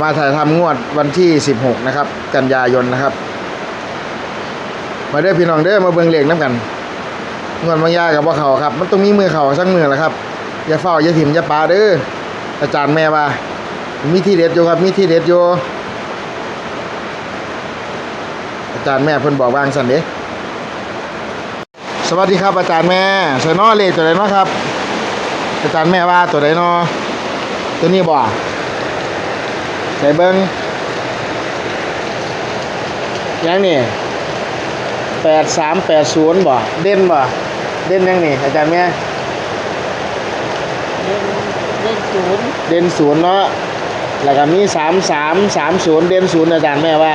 มาถ่ายทำงวดวันที่ 16 นะครับ กันยายนนะครับ มาเด้อพี่น้องเด้อมาเบิ่งเลขน้ำกันงวดบางยากับว่าเขาครับ มันต้องมีมือเขาสักมือแหละครับอย่าเฝ้าอย่าถิ่มอย่าปาเด้ออาจารย์แม่ว่ามีที่เด็ดอยู่ครับ มีที่เด็ดอยู่อาจารย์แม่เพิ่นบอกวางสันเด้สวัสดีครับอาจารย์แม่ใส่นอเลขตัวไหนนาะครับ อาจารย์แม่ว่าตัวไหนนาะตัวนี้บ่ ใส่เบิ้งยังนี่แปดสามแปดศูนย์บ่ เด่นบ่ เด่นยังนี่อาจารย์แม่เล่นเล่นศูนย์เด่นศูนย์เนาะแล้วก็มีสามสามสามศูนย์เด่นศูนย์อาจารย์แม่ว่า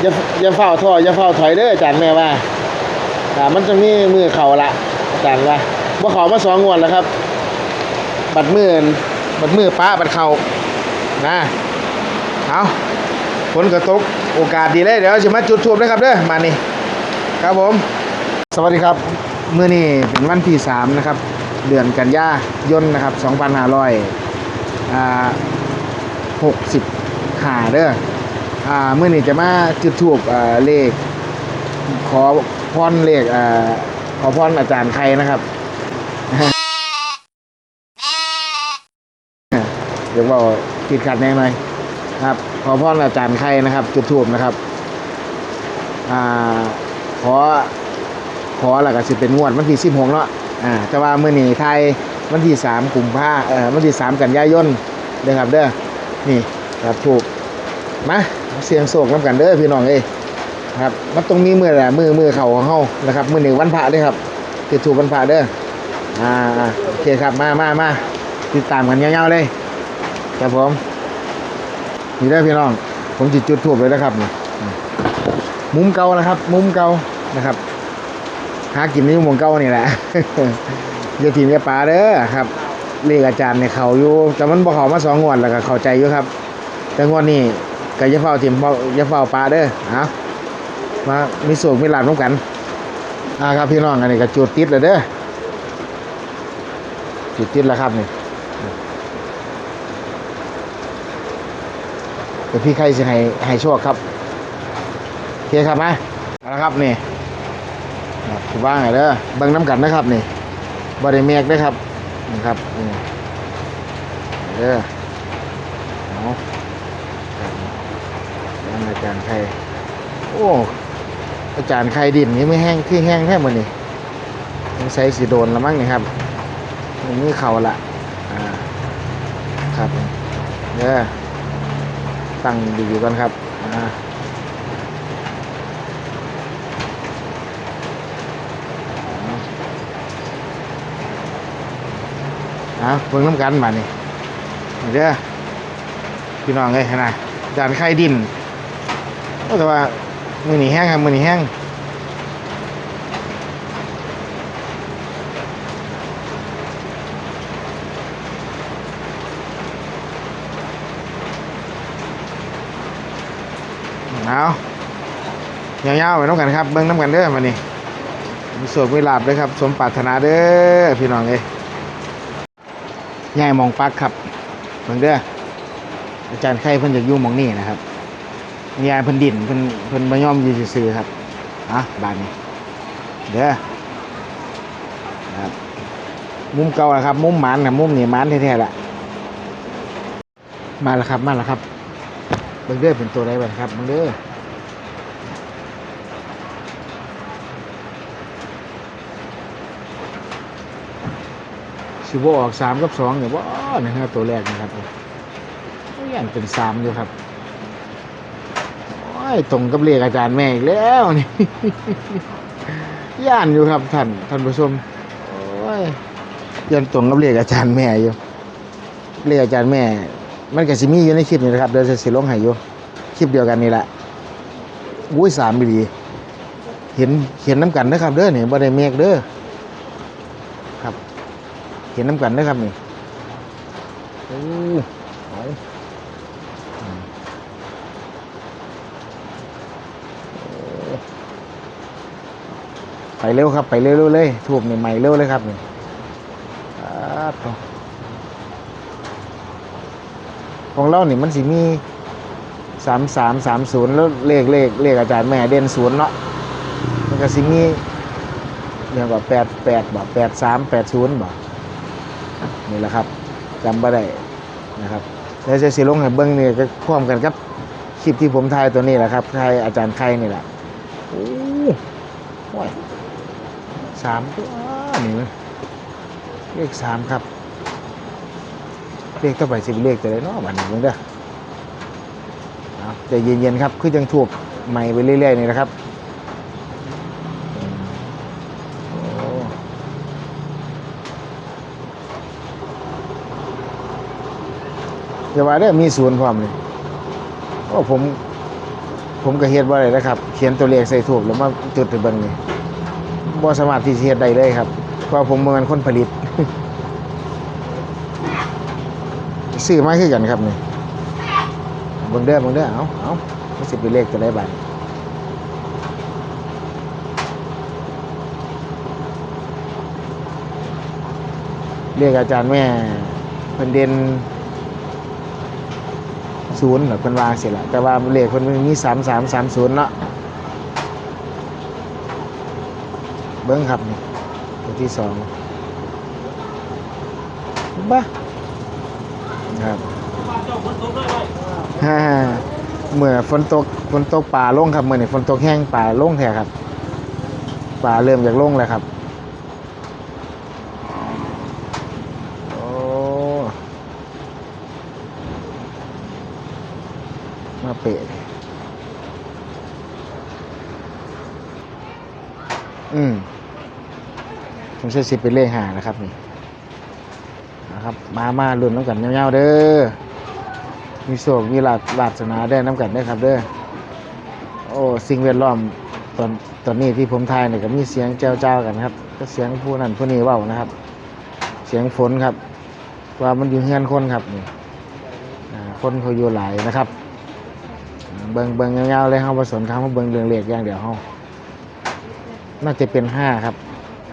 อย่าอย่าเฝ้าท่ออย่าเฝ้าถอยเด้ออาจารย์แม่ว่าอ่ามันจะมีมือเข่าละอาจารย์ว่าบ่เขามาสองงวดแล้วครับ บัดมือบัดมือป้าบัดเข่า นะเอาฝนกระตกโอกาสดีเลยเดี๋ยวจะมาจุดทูบนะครับเด้อมานี่ครับผม สวัสดีครับเมื้อนี้เป็นวันที่3นะครับ เดือนกันยายนนะครับ2500อ่า60หกสิบขาเด้ออ่ามื้อนี้จะมาจุดทูบเลข ขอพรเลขอขอพรอาจารย์ใครนะครับเดี๋ยวบอก ติดขัดแน่หน่อยครับขอพรอาจารย์ใครนะครับจุดทูบนะครับอ่าขอขอแล้วก็สิเป็นงวดวันที่16เนาะอ่าแต่ว่ามื้อนี้ไทยวันที่3กุมภาเอ่อวันที่3กันยายนเด้อครับเด้อนี่ครับถูกมาเสียงโศกนํกันเด้อพี่น้องเอ้ครับมันต้องมีมือแหละมือมือเข่าของเฮานะครับมื้อนี้วันพระเด้อครับติดถูกวันพระเด้ออ่าอ่าโอเคครับมามามาติดตามกันยาวๆเลย ครับผมนี่ได้พี่น้อง ผมจิตจุดทูบเลยนะครับนี่มุมเก่านะครับ มุมเก่านะครับหากินในหมองเก่านี่แหละอย่าทีมอย่าปลาเด้อครับเรียกอาจารย์ในเขาอยู่แต่มันบ่เขามาสองงวดแล้วก็เข้าใจอยู่ครับ แต่งวดนี้ก็อย่าเฝ้าทีมอย่าเฝ้าปลาเด้อเอามามีสูกมีหลาบน้ำกันอ่าครับพี่น้องอันนี้ก็จุดติดเลยเด้อจุดติดแล้วครับนี่ ดี๋ยวพี่ใครจะให้ให้โชคครับโอเคครับมาเอาละครับนี่ครับคือว่าไงเด้อเบิ่งน้ำกันนะครับนี่บ่ได้เมกเด้ครับนี่ครับนี่เด้อเอาอาจารย์ไข่โอ้อาจารย์ไข่ดินนี่ไม่แห้งคือแห้งแค่มือนี่ยังใส่สีโดนละมั้งนี่ครับนี่เข่าละอ่าครับเด้อ ตั้งดีๆก่อนครับอ่าเพิ่งน้ำกันมานี่เด้อพี่น้องเอ้ยนะจานไข่ดินก็แต่ว่ามือหนีแห้งครับมือหนีแห้งเอา ยาวๆไปน้ำกันครับเบิ่งน้ำกันเด้อมานี่มีสวดมีลาบด้วยครับ สมปรารถนาเด้อพี่น้องเอ้ยยายมองปักครับเบิ่งเด้ออาจารย์ไข่เพิ่นจะยู่หมองนี่นะครับยายเพิ่นดินเพิ่นเพิ่นบ่ยอมยู่ซื่อๆครับอะบาดนี้เด้อครับมุมเก่าครับ มุมหมานนะมุมนี่หมานแท้ๆละมาแล้วครับมาแล้วครับเบิ่งเด้อเป็นตัวอะไรบ้างครับเบิ่งเด้อ สิบ่ออกสามกับสองเนี่ยว่านะครับตัวแรกนะครับยังเป็นสามอยู่ครับโอ้ยตรงกับเลขอาจารย์แม่อีกแล้วนี่ย่านอยู่ครับท่านท่านผู้ชมโอ้ยยันตรงกับเลขอาจารย์แม่อยู่เลขอาจารย์แม่ มันก็สิมีอยู่ในคลิปนี้นะครับเดี๋ยวจะสิลงให้อยู่คลิปเดียวกันนี่แหละอุ้ยสามดีเห็นเห็นน้ำกันนะครับเด้อเนี่บ่ได้เมฆเด้อครับ เห็นน้ำกันนะครับนี่โอ้เอาอืมโอ้ไปเร็วครับ ไปเร็วๆเลยถูกนี่ใหม่เร็วเลยครับนี่อ่าต่ของเรานี่มันสิมีสามสามสามศูนย์แล้วเลขเลขเลขอาจารย์แม่เด่นศูนย์เนาะมันก็สิมีเนี่ยก็แปดแปดบ่แปดสามแปดศูนย์บ่ นี่แหละครับจำบ่ได้นะครับแล้วจะสิลงให้เบิ้งนี่ก็พร้อมกันครับคลิปที่ผมถ่ายตัวนี้แหละครับถ่ายอาจารย์ไข่นี่แหละโอ้โหสามตัวนี่มั้ยเลขสามครับ เลขต่อไปสิเป็นเลขจะได้เนาะบัดนี้เบิ่งเด้อเอาใจเย็นๆครับคือจังถูกใหม่ไปเรื่อยๆนี่นะครับอืมโอ้ อย่าว่าเด้มีศูนย์พร้อมเลยโอ้ผม ผมก็เฮ็ดบ่ได้นะครับ เขียนตัวเลขใส่ถูกแล้วมาจุดให้เบิ่งนี่บ่สามารถที่จะเฮ็ดได้เลยครับ เพราะผมบ่แม่นคนผลิตซื้อมาคือกันครับนี่เบิ่งเด้อเบิ่งเด้อเอาเอามันสิเป็นเลขตัวใดบัดเรียกอาจารย์แม่เพิ่นเด่น ศูนย์เหรอเพิ่นวางเสร็จแล้วแต่ว่าเลขเพิ่นมีสามสามสามศูนย์เนาะเบิ่งครับนี่ตัวที่สองบ้าครับฮ่าเมื่อฝนตกฝนตกป่าลงครับเมื่อนี่ฝนตกแห้งป่าลงแท้ครับป่าเริ่มจากลงแล้วครับ โอ้มาเปะ อืมผมใช้สิบเป็นเลขหานะครับนี่นะครับ มามาลุ้นน้ำกันเงาๆเด้อมีโศกมีลาดลาดสนาได้น้ำกันได้ครับ เด้อโอ้สิ่งแวดล้อมตอนตอนนี้ที่ผมทายเนี่ยก็มีเสียงเจ้าเจ้าๆกันครับ ก็เสียงผู้นั้นผู้นี้ว้านะครับ เสียงฝนครับ ว่ามันอยู่เฮือนคนครับนี่คนเขาอยู่หลายนะครับ เบิงเบิงเงาๆเลยเฮาผสมคำว่าเบิงเรืองเล็กอย่างเดียวเฮา น่าจะเป็นห้าครับ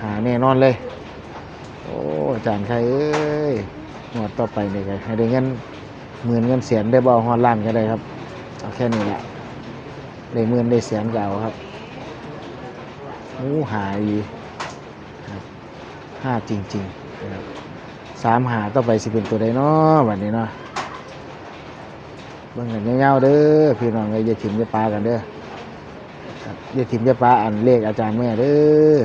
หาแน่นอนเลย โอ้อาจารย์ใครเอ้ยหวดต่อไปเนี่ก็ให้ได้เงินหมื่นเงินแสนได้บ่ฮอดล้านก็ได้ครับ เอาแค่นี้แหละได้หมื่นได้แสนก็เอาครับโอ้หาดีครับห้าจริงๆนะครับสามหาต่อไปสิเป็นตัวใดเนาะวันนี้เนาะเบิ่งกันเงาๆเด้อพี่น้องเอ้ยอย่าถิ่มอย่าปลากันเด้อ อย่าถิ่มอย่าปลาอันเลขอาจารย์แม่เด้อ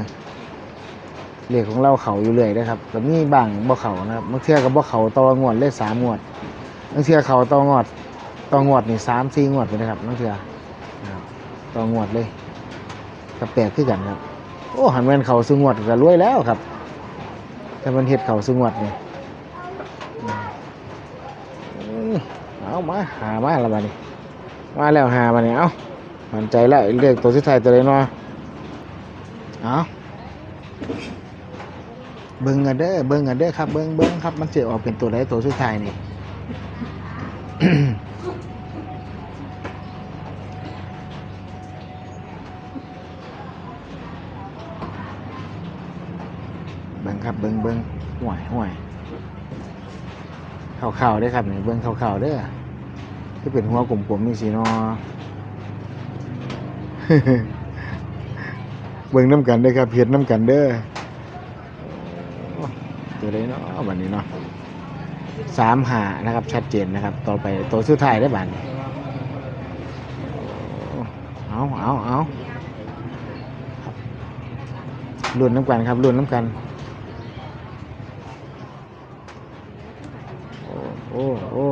เลขของเราเขาอยู่เรื่อยนะครับก็มีบางบ่เขานะครับบางเทื่อก็บ่เขาต่องวดเลยสามงวดบางเทื่อเขาต่องวดต่องวดนี่สามสี่งวดไปนะครับบางเทื่อนะครับต่องวดเลยก็แปลกขึ้นกันครับ โอ้หันแมนเขาสุงวดก็รวยแล้วครับ แต่มันเฮ็ดเขาสุงวดนี่เอามาหามาแล้วบัดนี้มาแล้วหามาเนี่ยเอา มันใจล้วเรียกตัวสุดท้ายตัวใดเนาะเอาเบิ้งกันเด้อเบิ้งกันเด้อครับเบิ้งเบิ้งครับ มันจะออกเป็นตัวใดตัวสุดท้ายนี่เบิ้งครับเบิ้งเบิ้งห่วยห่วยเข่าๆได้ครับนี่เบิ้งเข่าๆเด้อที่เป็นหัวกลมๆนี่สิเนอ เบิ้งน้ำกันเด้อครับเพียรน้ำกันเด้อตัวได้เนาะวันนี้เนาะสามหานะครับ ชัดเจนนะครับ ต่อไปตัวสุดท้ายได้บันเอาเอาเอาครับรุ่นน้ำกันครับรุ่นน้ำกัน โอ้โอ้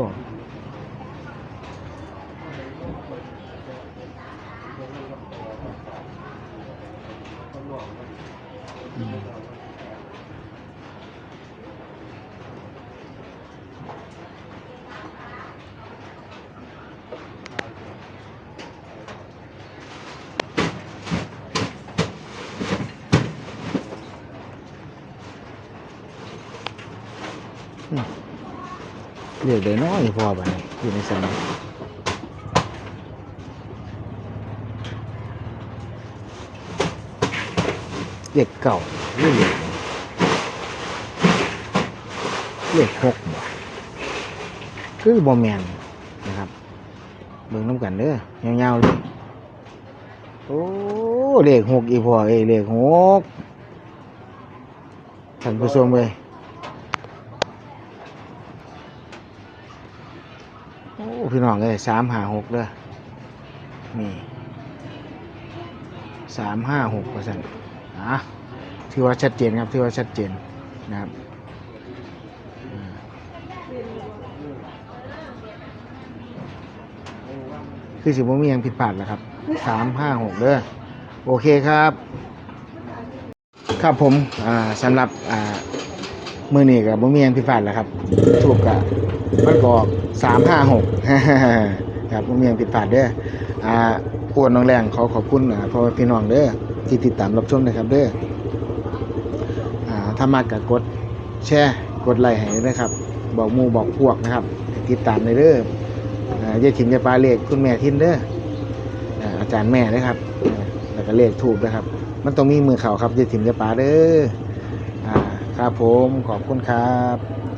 โอ้อืมเรียกได้น้ เรียกเก่าเรียกเรียกหกบ่คือบอแมนนะครับ เบิ่งน้ำกันเด้อยาวๆเลยโอ้เลขหกอีพอเอ้เลขหกท่านผู้ชมเลยโอ้พี่น้องเลยสามห้าหกเด้อนี่สามห้าหกเปอร์เซ็นต์ะถือว่าชัดเจนครับถือว่าชัดเจนนะครับคือสิบ่มียังผิดพลาดแล้วครับสามห้าหกเด้อโอเคครับ ครับผมอ่าสำหรับอ่ามือนี้กับบ่มียังผิดพลาดแล้วครับถูกกับมันก็สามห้าหกครับบ่มียังผิดพลาดเด้ออ่าอ้วนน้องแรงขอขอบคุณอ่าพ่อพี่น้องเด้อ ที่ติดตามรับชมนะครับเด้ออ่าถ้ามากกับกดแชร์กดไลค์ให้นะครับ บอกหมู่บอกพวกนะครับ ติดตามในเด้ออ่าย่าถิ่มยาปลาเลขคุณแม่ทินเด้ออ่าอาจารย์แม่นะครับอ่าแล้วก็เลขถูกนะครับ มันต้องมีมือเข่าครับอย่าถิ่มยาปลาเด้ออ่าครับผมขอบคุณครับ